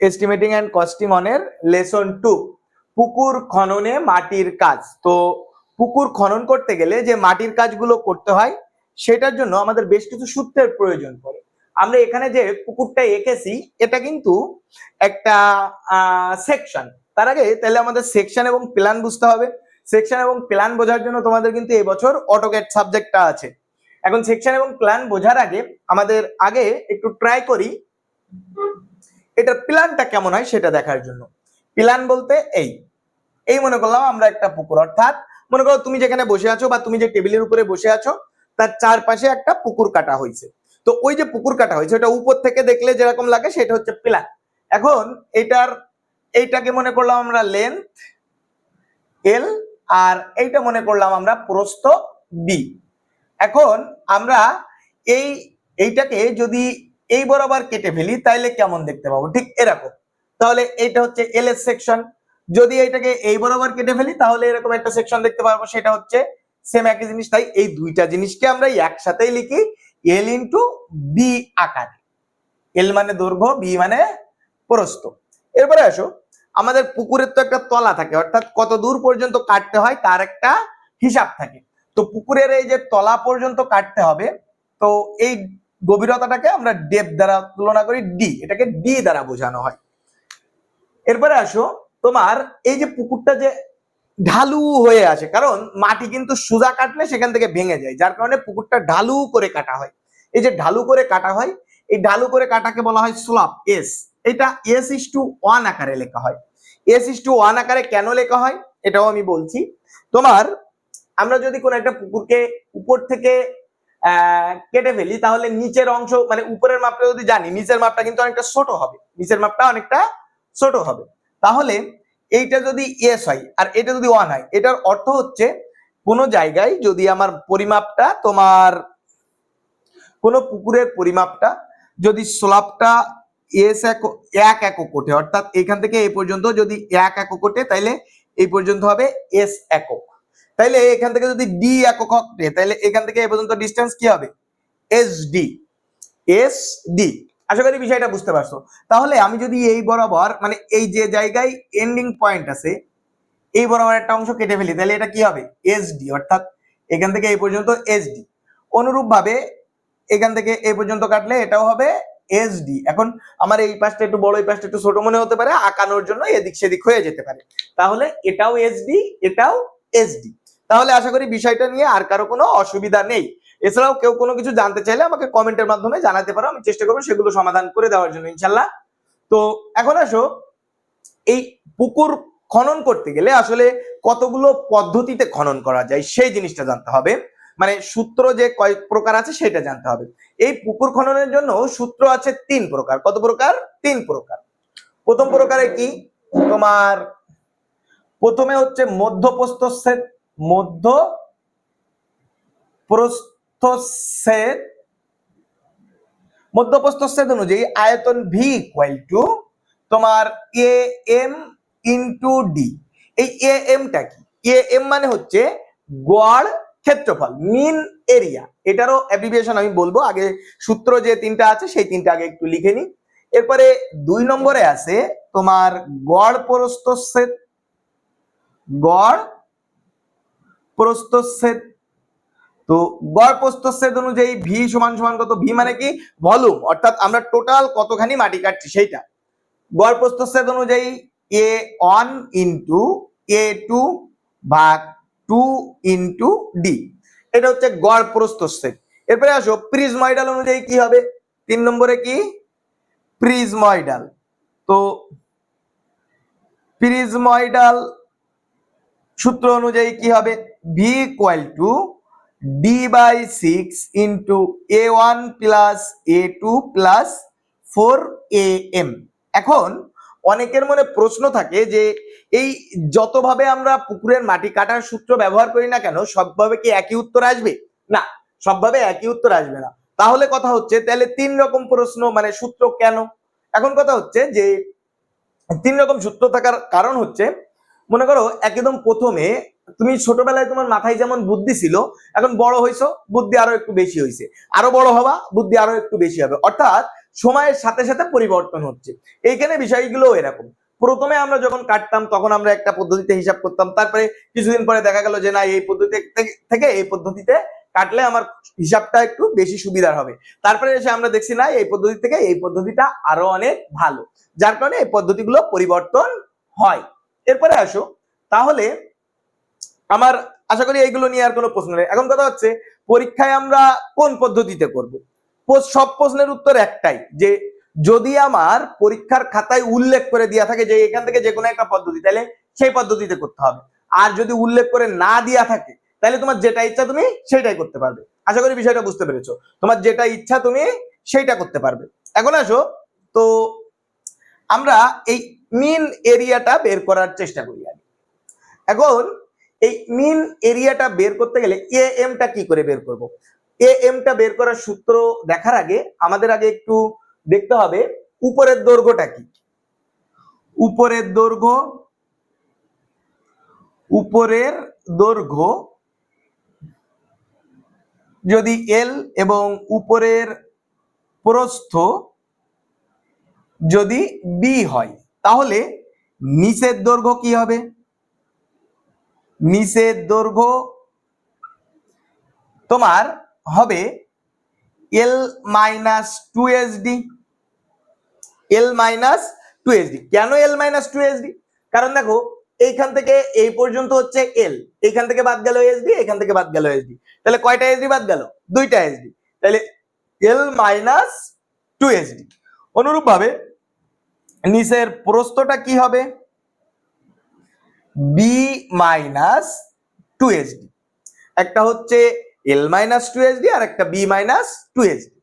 Estimating and costing অনের lesson two পুকুর খননে মাটির কাজ। তো পুকুর খনন করতে গেলে যে মাটির কাজগুলো করতে হয়, সেটার জন্য আমাদের বেশ কিছু সূত্রের প্রয়োজন পড়ে। আমরা এখানে যে পুকুরটা এঁকেছি, এটা কিন্তু একটা সেকশন তার আগে তাহলে আমাদের সেকশন এবং প্ল্যান বুঝতে হবে। সেকশন এবং প্ল্যান বোঝার জন্য তোমাদের কিন্তু এবছর অটোকেট সাবজেক্টটা আছে। এখন সেকশন এবং প্ল্যান বোঝার আগে, আমাদের আগে একটু ট্রাই করি। এটার প্ল্যানটা কেমন হয় সেটা দেখার জন্য। প্ল্যান বলতে এই। এই মনে করলাম আমরা একটা পুকুর। অর্থাৎ মনে করো তুমি যেখানে বসে আছো বা তুমি যে টেবিলের উপরে বসে আছো, তার চারপাশে একটা পুকুর কাটা হয়েছে। তো ওই যে পুকুর কাটা হয়েছে, ওটা উপর থেকে দেখলে যেরকম লাগে সেটা হচ্ছে প্ল্যান এখন এটার, এইটাকে মনে করলাম আমরা লেন্থ এল আর এইটা মনে করলাম আমরা প্রস্থ বি এখন আমরা এই, এইটাকে যদি এই বরাবর কেটে ফেলি, তাইলে কেমন দেখতে পাবো? ঠিক এরকম। তাহলে এটা হচ্ছে এল এর সেকশন যদি এটাকে এই বরাবর কেটে ফেলি, তাহলে এরকম একটা সেকশন দেখতে পারব সেটা হচ্ছে সেম একই জিনিস। তাই এই দুইটা জিনিসকে আমরা একসাথেই লিখি এল ইন্টু বি আকারে। এল মানে দৈর্ঘ্য বি মানে প্রস্থ। এরপরে আসো, আমাদের পুকুরের তো একটা তলা থাকে, অর্থাৎ কত দূর পর্যন্ত কাটতে হয় তার একটা হিসাব থাকে। তো পুকুরের এই যে তলা পর্যন্ত কাটতে হবে, তো এই গভীরতাটাকে আমরা ডেপ দ্বারা তুলনা করি ডি এটাকে ডি দ্বারা বোঝানো হয়। এরপরে আসো, তোমার এই যে পুকুরটা যে ঢালু হয়ে আছে, কারণ মাটি কিন্তু সোজা কাটলে সেখান থেকে ভেঙে যায়, যার কারণে পুকুরটা ঢালু করে কাটা হয়। এই যে ঢালু করে কাটা হয়, এই ঢালু করে কাটাকে বলা হয় স্লাপ এস এটা এস ইস টু ওয়ান আকারে লেখা হয়। এস ইস টু ওয়ান আকারে কেন লেখা হয়, এটাও আমি বলছি। তোমার, আমরা যদি কোনো একটা পুকুরকে উপর থেকে কেটে ফেলি, তাহলে নিচের অংশ মানে উপরের মাপটা যদি জানি, নিচের মাপটা কিন্তু অনেকটা ছোট হবে। নিচের মাপটা অনেকটা ছোট হবে। তাহলে এইটা যদি এস হয়, আর এটা যদি ওয়ান হয়, এটার অর্থ হচ্ছে কোনো জায়গায় যদি আমার পরিমাপটা তোমার, কোনো পুকুরের পরিমাপটা যদি স্ল্যাবটা এস এক এক একক ওঠে, অর্থাৎ এখান থেকে এই পর্যন্ত যদি এক একক ওঠে, তাইলে এই পর্যন্ত হবে এস একক। তাইলে এখান থেকে যদি ডি একক ওঠে তাহলে এখান থেকে এ পর্যন্ত ডিস্টেন্স কি হবে? এস ডি এস ডি আশা করি বিষয়টা বুঝতে পারছ। তাহলে আমি যদি এই বরাবর মানে এই যে জায়গায় এন্ডিং পয়েন্ট আছে, এই বরাবর একটা অংশ কেটে ফেলি তাহলে এটা কি হবে? এস ডি অর্থাৎ এখান থেকে এই পর্যন্ত এস ডি অনুরূপ ভাবে এখান থেকে এই পর্যন্ত কাটলে এটাও হবে এস ডি এখন আমার এই পাশটা একটু বড়, এই পাশটা একটু ছোট মনে হতে পারে, আঁকানোর জন্য এদিক সেদিক হয়ে যেতে পারে। তাহলে এটাও এস ডি এটাও এস ডি তাহলে আশা করি বিষয়টা নিয়ে আর কারও কোনো অসুবিধা নেই। এছাড়াও কেউ কোনো কিছু জানতে চাইলে আমাকে কমেন্টের মাধ্যমে জানাতে পারো, আমি চেষ্টা করব সেগুলো সমাধান করে দেওয়ার জন্য ইনশাল্লাহ তো এখন আসো, এই পুকুর খনন করতে গেলে আসলে কতগুলো পদ্ধতিতে খনন করা যায় সেই জিনিসটা জানতে হবে। মানে সূত্র যে কয়েক প্রকার আছে সেটা জানতে হবে। এই পুকুর খননের জন্য সূত্র আছে তিন প্রকার। কত প্রকার? তিন প্রকার। প্রথম প্রকারে কি? তোমার প্রথমে হচ্ছে মধ্যপ্রস্থচ্ছেদ মধ্য প্রস্থচ্ছেদ মধ্যপ্রস্থচ্ছেদ অনুযায়ী আয়তন ভি ইকুয়াল টু তোমার এ এম ইন্টু ডি এই এ এমটা কি? এ এম মানে হচ্ছে গড় ক্ষেত্রফল মিন এরিয়া এটারও অ্যাব্রিভিয়েশন আমি বলব। আগে সূত্র যে তিনটা আছে, সেই তিনটা আগে একটু লিখে নিই। এরপরে দুই নম্বরে আছে তোমার গড় প্রস্থচ্ছেদ, গড় প্রস্থচ্ছেদ তো গড় প্রস্থচ্ছেদ অনুযায়ী ভি সমান সমান কত? ভি মানে কি? ভলিউম। অর্থাৎ আমরা টোটাল কতখানি মাটি কাটছি? সেইটা। গড় প্রস্থচ্ছেদ অনুযায়ী A one into A two ভাগ টু ইন্টু ডি এটা হচ্ছে গড় প্রস্থচ্ছেদ এরপরে আসো প্রিজময়ডাল অনুযায়ী কি হবে? তিন নম্বরে কি? প্রিজময়ডাল তো প্রিজময়ডাল সূত্র অনুযায়ী কি হবে? V equal to D by six into A one plus A two plus four A M এখন অনেকের মনে প্রশ্ন থাকে যে, এই যতভাবে আমরা পুকুরের মাটি কাটার সূত্র ব্যবহার করি না কেন, সবভাবে কি একই উত্তর আসবে? না, সবভাবে একই উত্তর আসবে না। তাহলে কথা হচ্ছে, তাহলে তিন রকম প্রশ্ন মানে সূত্র কেন? এখন কথা হচ্ছে যে, তিন রকম সূত্র থাকার কারণ হচ্ছে মনে করো একদম প্রথমে তুমি ছোটবেলায় তোমার মাথায় যেমন বুদ্ধি ছিল, এখন বড় হইছো, বুদ্ধি আরও একটু বেশি হয়েছে আরও বড় হওয়া বুদ্ধি আরও একটু বেশি হবে। অর্থাৎ সময়ের সাথে সাথে পরিবর্তন হচ্ছে। এইখানে বিষয়গুলো এরকম। প্রথমে আমরা যখন কাটতাম, তখন আমরা একটা পদ্ধতিতে হিসাব করতাম। তারপরে কিছুদিন পরে দেখা গেল যে, না, এই পদ্ধতি থেকে এই পদ্ধতিতে কাটলে আমার হিসাবটা একটু বেশি সুবিধার হবে। তারপরে এসে আমরা দেখছি, না, এই পদ্ধতি থেকে এই পদ্ধতিটা আরও অনেক ভালো। যার কারণে এই পদ্ধতিগুলো পরিবর্তন হয়। এরপরে আসো, তাহলে আমার আশা করি এইগুলো নিয়ে আর কোনো প্রশ্ন নেই। এখন কথা হচ্ছে, পরীক্ষায় আমরা কোন পদ্ধতিতে করব? সব প্রশ্নের উত্তর একটাই, যে যদি আমার পরীক্ষার খাতায় উল্লেখ করে দেওয়া থাকে যে এখান থেকে যে কোনো একটা পদ্ধতি, তাহলে সেই পদ্ধতিতে করতে হবে। আর যদি উল্লেখ করে না দেওয়া থাকে, তাহলে তোমার যেটা ইচ্ছা তুমি সেটাই করতে পারবে। আশা করি বিষয়টা বুঝতে পেরেছ। তোমার যেটা ইচ্ছা তুমি সেইটা করতে পারবে। এখন আসো, তো আমরা এই মিন এরিয়াটা বের করার চেষ্টা করি আগে। এখন এই মিন এরিয়াটা বের করতে গেলে এ এমটা কি করে বের করব? এ এমটা বের করার সূত্র দেখার আগে আমাদের আগে একটু দেখতে হবে উপরের দৈর্ঘ্যটা কি। উপরের দৈর্ঘ্য উপরের দৈর্ঘ্য যদি এল এবং উপরের প্রস্থ যদি বি হয়, তাহলে নিচের দৈর্ঘ্য কি হবে? নিচের দৈর্ঘ্য তোমার হবে L minus two D L minus two D কেন এল মাইনাস টু ডি কারণ দেখো, এইখান থেকে এই পর্যন্ত হচ্ছে এল এইখান থেকে বাদ গেল এসডি এখান থেকে বাদ গেল এসডি তাহলে কয়টা এসডি বাদ গেল? দুইটা এসডি তাহলে এল মাইনাস টু এসডি অনুরূপ ভাবে নিচের প্রস্থটা কি হবে? বি মাইনাস টু এসডি একটা হচ্ছে এল মাইনাস টু এসডি আর একটা বি মাইনাস টু এসডি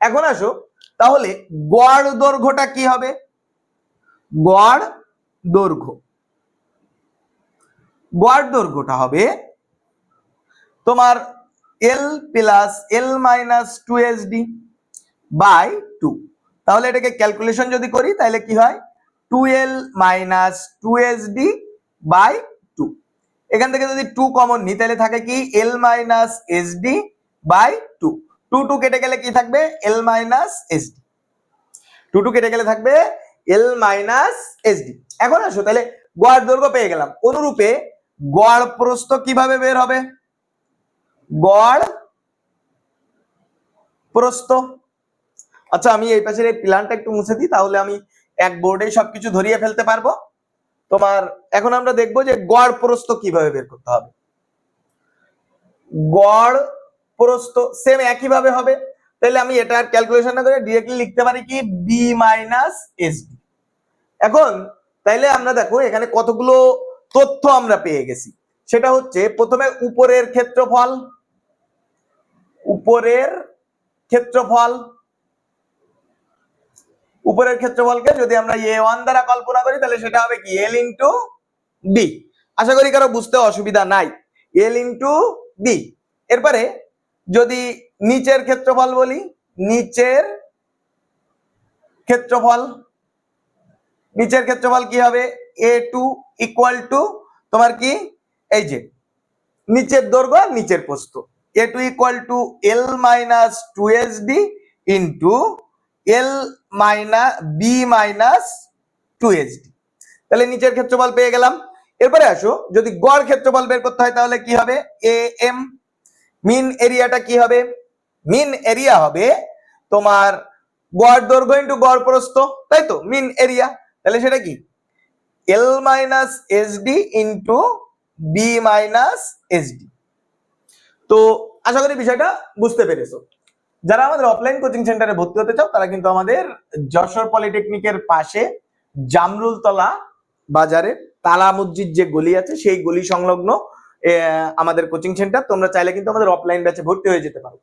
এখন আসো, তাহলে গড় দৈর্ঘ্যটা কি হবে? গড় দৈর্ঘ্য। গড় দৈর্ঘ্যটা হবে তোমার L plus L minus two SD by two তাহলে এটাকে ক্যালকুলেশন যদি করি, তাহলে কি হয়? Two L minus two SD by two এখান থেকে যদি টু কমন নি তাহলে থাকে কি? L minus SD by two two two কেটে গেলে কি থাকবে? L minus SD two two কেটে গেলে থাকবে এল মাইনাস এসডি এখন আসো, তাহলে গড় দৈর্ঘ্য পেয়ে গেলাম। অনুরূপে গড় প্রস্থ কীভাবে বের হবে? গড় প্রস্থ। আচ্ছা আমি এই পাশের এই প্ল্যানটা একটু মুছে দিই, তাহলে আমি এক বোর্ডে সবকিছু ধরিয়ে ফেলতে পারব। তোমার, এখন আমরা দেখব যে গড় প্রস্থ কীভাবে বের করতে হবে। গড় প্রস্থ সেম একই ভাবে হবে। তাহলে আমি এটা আর ক্যালকুলেশন না করে ডিরেক্টলি লিখতে পারি কি? বি মাইনাস এস এখন, তাইলে আমরা দেখো, এখানে কতগুলো তথ্য আমরা পেয়ে গেছি। সেটা হচ্ছে, প্রথমে উপরের ক্ষেত্রফল উপরের ক্ষেত্রফল উপরের ক্ষেত্রফলকে যদি আমরা এ ওয়ান দ্বারা কল্পনা করি, তাহলে সেটা হবে কি? এল ইন্টু ডি আশা করি কারও বুঝতে অসুবিধা নাই। এল ইন্টু ডি এরপরে যদি নিচের ক্ষেত্রফল বলি, নিচের ক্ষেত্রফল নিচের ক্ষেত্রফল কি হবে? এ টু ইকুয়াল টু তোমার কি? এই যে, নিচের দৈর্ঘ্য নিচের প্রস্থ। A two equal to L minus two S D into L minus B minus two H D তাহলে নিচের ক্ষেত্রফল পেয়ে গেলাম। এরপরে আসো, যদি গড় ক্ষেত্রফল বের করতে হয় তাহলে কি হবে? এ এম মিন এরিয়াটা কি হবে? মিন এরিয়া হবে তোমার গড় দৈর্ঘ্য ইন্টু গড় প্রস্থ, তাই তো? মিন এরিয়া তাহলে সেটা কি? L minus S D into B minus S D তো আশা করি বিষয়টা বুঝতে পেরেছ। যারা আমাদের অফলাইন কোচিং সেন্টারে ভর্তি হতে চাও, তারা কিন্তু আমাদের যশোর পলিটেকনিকের পাশে জামরুল তলা বাজারে তালা মসজিদ যে গলি আছে, সেই গলি সংলগ্ন আমাদের কোচিং সেন্টার তোমরা চাইলে কিন্তু আমাদের অফলাইন ব্যাচে ভর্তি হয়ে যেতে পারো।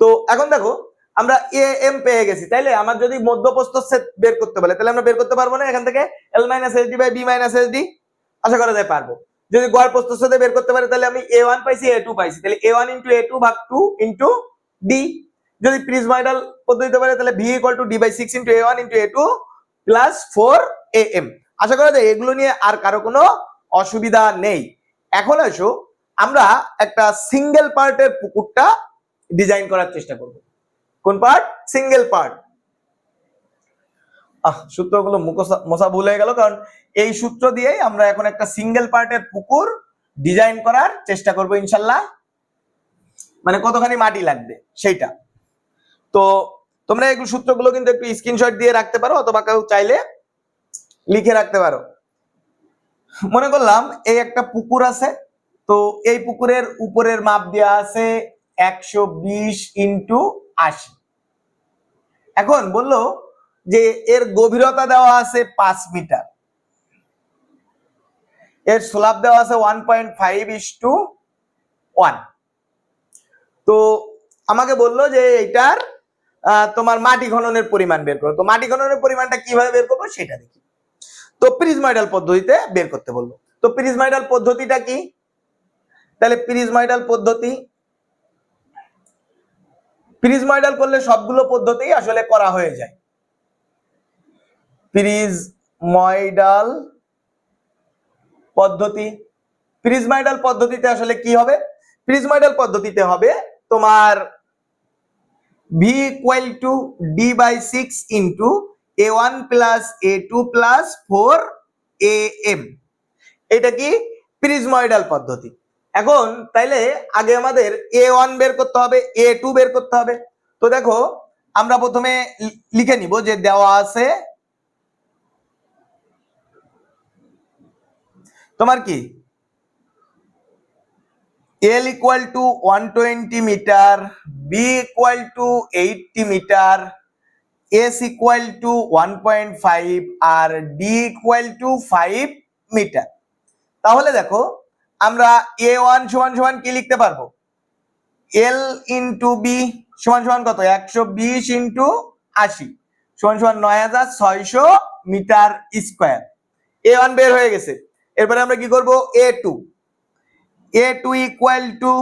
তো এখন দেখো, আমরা এ এম পেয়ে গেছি। তাইলে আমার যদি মধ্যপ্রস্থ সেট বের করতে বলে, তাহলে আমরা বের করতে পারব না? এখান থেকে L minus S D by B minus S D আশা করা যায় পারব। যদি গড় প্রস্থ সাথে বের করতে পারে, তাহলে আমি এ ওয়ান পাইছি এ টু পাইছি। তাহলে A one into A two ভাগ টু ইন্টু ডি যদি প্রিজমাইডাল পদ্ধতিতে পারে, তাহলে V equal to D by six into A one into A two plus four A M আশা করা যায় এগুলো নিয়ে আর কারও কোনো অসুবিধা নেই। এখন আসো, আমরা একটা সিঙ্গেল পার্টের পুকুরটা ডিজাইন করার চেষ্টা করব। কোন পার্ট সিঙ্গেল পার্ট আহ, সূত্রগুলো মশা ভুল হয়ে গেল, কারণ এই সূত্র দিয়েই আমরা এখন একটা সিঙ্গেল পার্টের পুকুর ডিজাইন করার চেষ্টা করব, ইনশাল্লাহ। মানে কতখানি মাটি লাগবে, সেইটা। তো তোমরা এগুলো সূত্রগুলো কিন্তু একটু স্ক্রিনশট দিয়ে রাখতে পারো, অথবা কেউ চাইলে লিখে রাখতে পারো। মনে করলাম এই একটা পুকুর আছে, তো এই পুকুরের উপরের মাপ দেওয়া আছে একশো বিশ ইন্টু আশি। এখন বলল যে এর গভীরতা দেওয়া আছে পাঁচ মিটার। এর স্ল্যাব দেওয়া আছে one point five is two one তো আমাকে বলল যে এটার তোমার মাটি খননের পরিমাণ বের করো। তো মাটি খননের পরিমাণটা কীভাবে বের করব সেটা দেখি। তো প্রিজমাইডাল পদ্ধতিতে বের করতে বলল তো প্রিজমাইডাল পদ্ধতিটা কি? তাহলে প্রিজমাইডাল পদ্ধতি প্রিজমাইডাল করলে সবগুলো পদ্ধতি আসলে করা হয়ে যায়। প্রিজময়ডাল পদ্ধতি প্রিজমাইডাল পদ্ধতিতে আসলে কি হবে? প্রিজমাইডাল পদ্ধতিতে হবে তোমার V equal to D by six into A one plus A two plus four A M এটা কি প্রিজময়ডাল পদ্ধতি? এখন তাইলে আগে আমাদের এ ওয়ান বের করতে হবে এ টু বের করতে হবে। তো দেখো, আমরা প্রথমে লিখে নিব যে দেওয়া আছে তোমার কি? L equal to one twenty metre B equal to eighty metre S equal to one point five R D equal to five metre তাহলে দেখো, আমরা এ ওয়ান সমান সমান কি লিখতে পারব? এল ইন্টু বি সমান সমান কত? একশো বিশ ইন্টু আশি। সমান সমান নয় হাজার ছয়শো মিটার স্কোয়ার। এ ওয়ান বের হয়ে গেছে। এরপরে আমরা কি করব? A two A two equal to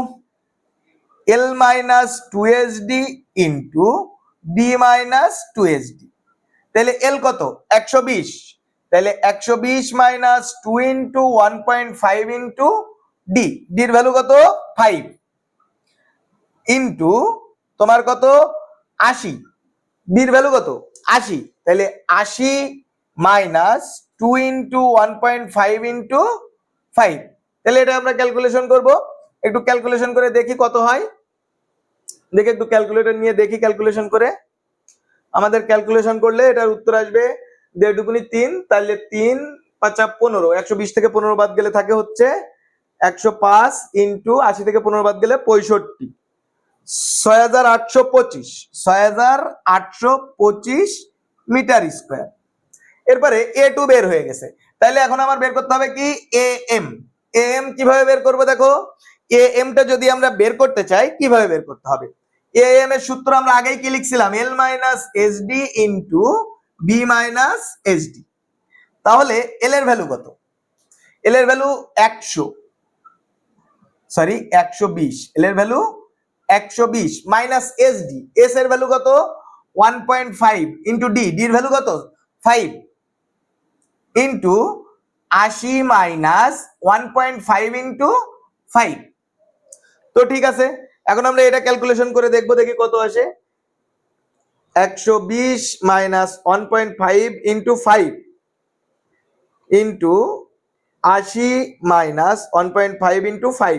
L minus two S D into B minus two S D তাহলে এল কত? একশো বিশ। তাহলে একশো বিশ minus two into one point five into D ডির ভ্যালু কত? ফাইভ ইন্টু তোমার কত? আশি। বির ভ্যালু কত? আশি। তাহলে আশি minus two into one point five into five তাহলে এটা আমরা ক্যালকুলেশন করব। একটু ক্যালকুলেশন করে দেখি কত হয়। দেখি একটু ক্যালকুলেটর নিয়ে দেখি ক্যালকুলেশন করে। আমাদের ক্যালকুলেশন করলে এটার উত্তর আসবে দেড় দুগুনি তিন তাহলে তিন পাঁচা পনেরো। একশো বিশ থেকে পনেরো বাদ গেলে থাকে হচ্ছে একশো পাঁচ ইন্টু আশি থেকে পনেরো বাদ গেলে পঁয়ষট্টি। ছয় হাজার আটশো পঁচিশ, ছয় হাজার আটশো পঁচিশ মিটার স্কোয়ার। এরপরে এ টু বের হয়ে গেছে। তাহলে এখন আমার বের করতে হবে কি? এ এম এ এম কীভাবে বের করব দেখো? এ এমটা যদি আমরা বের করতে চাই, কীভাবে বের করতে হবে? এ এম এর সূত্র আমরা আগেই কি লিখছিলাম? L minus S D into B minus S D তাহলে এল এর ভ্যালু কত? এল এর ভ্যালু একশো। সরি একশো বিশ। এল এর ভ্যালু একশো বিশ মাইনাস ডি এস এর ভ্যালু কত? One point five into D ডির ভ্যালু কত? ফাইভ ইন্টু আশি minus one point five into five তো ঠিক আছে, এখন আমরা এটা ক্যালকুলেশন করে দেখব, দেখি কত আসে। একশো বিশ minus one point five into five into আশি minus one point five into five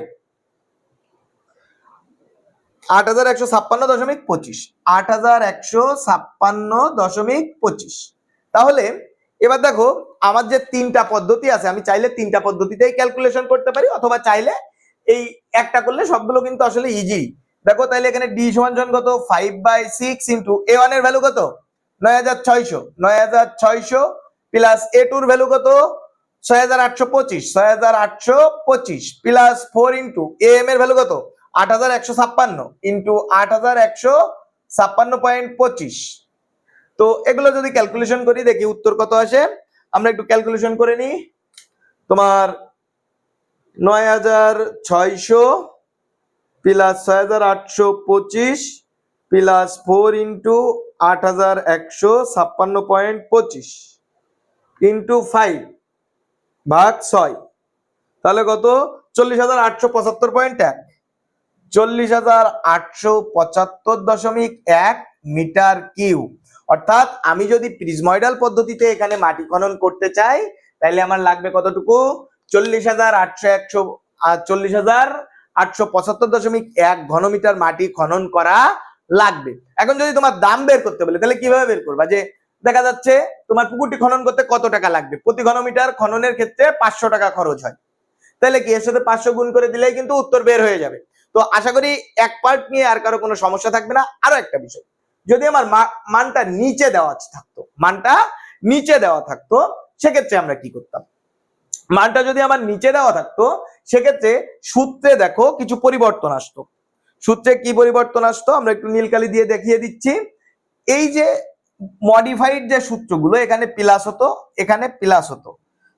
আট হাজার একশো ছাপ্পান্ন দশমিক পঁচিশ। আট হাজার একশো ছাপ্পান্ন দশমিক পঁচিশ। তাহলে এবার দেখো, আমার যে তিনটা পদ্ধতি আছে, আমি চাইলে তিনটা পদ্ধতিতেই ক্যালকুলেশন করতে পারি, অথবা চাইলে এই একটা করলে সবগুলো কিন্তু আসলে ইজি দেখো, তাইলে এখানে ডি সমান সমান কত? Five by six into A ওয়ানের ভ্যালু কত? নয় হাজার ছয়শো। নয় হাজার ছয়শো প্লাস এ টুর ভ্যালু কত? ছয় হাজার আটশো পঁচিশ। ছয় হাজার আটশো পঁচিশ plus four into A M এর ভ্যালু কত? আট হাজার একশো ছাপ্পান্ন ইন্টু আট হাজার একশো ছাপ্পান্ন পয়েন্ট পঁচিশ। তো এগুলো যদি ক্যালকুলেশন করি, দেখি উত্তর কত আসে? আমরা একটু ক্যালকুলেশন করে নিই। তোমার নয় হাজার ছয়শো প্লাস ছয় হাজার আটশো পঁচিশ প্লাস ফোর ইন্টু আট হাজার একশো ছাপ্পান্ন পয়েন্ট পঁচিশ ইন্টু ফাইভ ভাগ ছয়। তাহলে কত? চল্লিশ হাজার আটশো পঁচাত্তর পয়েন্ট এক। চল্লিশ হাজার আটশো পঁচাত্তর দশমিক এক মিটার কিউ অর্থাৎ আমি যদি প্রিজময়ডাল পদ্ধতিতে এখানে মাটি খনন করতে চাই, তাহলে আমার লাগবে কতটুকু? চল্লিশ হাজার আটশো একশো চল্লিশ হাজার আটশো পঁচাত্তর দশমিক এক ঘনমিটার মাটি খনন করা লাগবে। এখন যদি তোমার দাম বের করতে বলে, তাহলে কীভাবে বের করবা? যে দেখা যাচ্ছে তোমার পুকুরটি খনন করতে কত টাকা লাগবে? প্রতি ঘনমিটার খননের ক্ষেত্রে পাঁচশো টাকা খরচ হয়। তাহলে কি এর সাথে পাঁচশো গুণ করে দিলেই কিন্তু উত্তর বের হয়ে যাবে? তো আশা করি এক পার্ট নিয়ে আর কারও কোনো সমস্যা থাকবে না। আরও একটা বিষয়। যদি আমার মানটা নিচে দেওয়া থাকতো, মানটা নিচে দেওয়া থাকতো, সেক্ষেত্রে আমরা কি করতাম? মানটা যদি আমার নিচে দেওয়া থাকতো, সেক্ষেত্রে সূত্রে দেখো কিছু পরিবর্তন আসতো। সূত্রে কি পরিবর্তন আসতো? আমরা একটু নীলকালি দিয়ে দেখিয়ে দিচ্ছি। এই যে মডিফাইড যে সূত্রগুলো, এখানে প্লাস হতো, এখানে প্লাস হতো।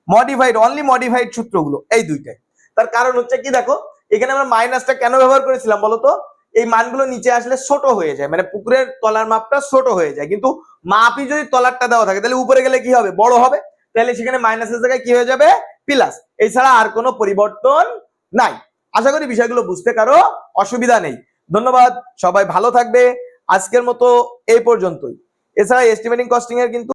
মডিফাইড অনলি মডিফাইড সূত্রগুলো, এই দুইটাই। তার কারণ হচ্ছে কি দেখো, এখানে আমরা মাইনাসটা কেন ব্যবহার করেছিলাম বলতো এই মানগুলো নিচে আসলে ছোট হয়ে যায়। মানে পুকুরের তলার মাপটা ছোট হয়ে যায়। কিন্তু মাপই যদি তলারটা দেওয়া থাকে, তাহলে উপরে গেলে কি হবে? বড় হবে। তাহলে সেখানে মাইনাসের জায়গায় কি হয়ে যাবে? প্লাস এছাড়া আর কোনো পরিবর্তন নাই। আশা করি বিষয়গুলো বুঝতে কারও অসুবিধা নেই। ধন্যবাদ। সবাই ভালো থাকবে। আজকের মতো এই পর্যন্তই। এছাড়া এস্টিমেটিং কস্টিং এর কিন্তু